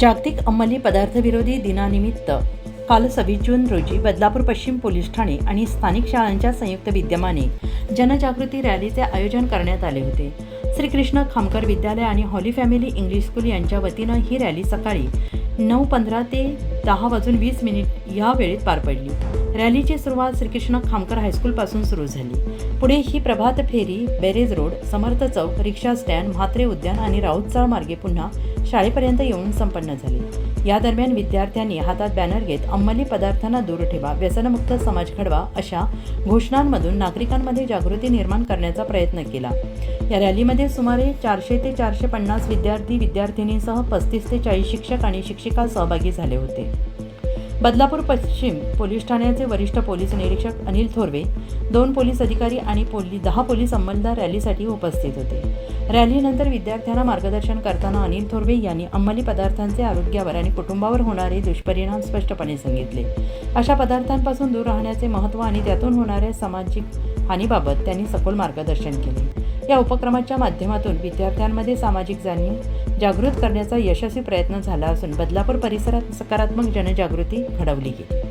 जागतिक अंमली पदार्थ विरोधी दिनानिमित्त काल सव्वीस जून रोजी बदलापूर पश्चिम पोलीस ठाणे आणि स्थानिक शाळांच्या संयुक्त विद्यमाने जनजागृती रॅलीचे आयोजन करण्यात आले होते. श्रीकृष्ण खामकर विद्यालय आणि हॉली फॅमिली इंग्लिश स्कूल यांच्या वतीनं ही रॅली सकाळी नऊ पंधरा ते दहा वाजून वीस मिनिट या वेळेत पार पडली. रॅलीची सुरुवात श्रीकृष्ण खामकर हायस्कूलपासून सुरू झाली. पुढे ही प्रभात फेरी barrage road Samarth chowk rickshaw stand Mhatre उद्यान आणि राऊतचाळ मार्गे पुन्हा शाळेपर्यंत येऊन संपन्न झाली. या दरम्यान विद्यार्थ्यांनी हातात बॅनर घेत अंमली पदार्थांना दूर ठेवा व्यसनमुक्त समाज घडवा अशा घोषणांमधून नागरिकांमध्ये जागृती निर्माण करण्याचा प्रयत्न केला. या रॅलीमध्ये सुमारे चारशे ते चारशे पन्नास विद्यार्थी विद्यार्थिनींसह पस्तीस ते चाळीस शिक्षक आणि शिक्षिका सहभागी झाले होते. बदलापूर पश्चिम पोलीस ठाण्याचे वरिष्ठ पोलीस निरीक्षक अनिल थोरवे दोन पोलीस अधिकारी आणि पोली दहा पोलीस अंमलदार रॅलीसाठी उपस्थित होते. रॅलीनंतर विद्यार्थ्यांना मार्गदर्शन करताना अनिल थोरवे यांनी अंमली पदार्थांचे आरोग्यावर आणि कुटुंबावर होणारे दुष्परिणाम स्पष्टपणे सांगितले. अशा पदार्थांपासून दूर राहण्याचे महत्त्व आणि त्यातून होणाऱ्या सामाजिक हानीबाबत त्यांनी सखोल मार्गदर्शन केले. या उपक्रमाच्या माध्यमातून विद्यार्थ्यांमध्ये सामाजिक जाणीव जागृत करण्याचा यशस्वी प्रयत्न झाला असून बदलापूर परिसरात सकारात्मक जनजागृती घडवली गेली.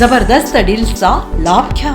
जबरदस्त डील्सचा लाभ घ्या.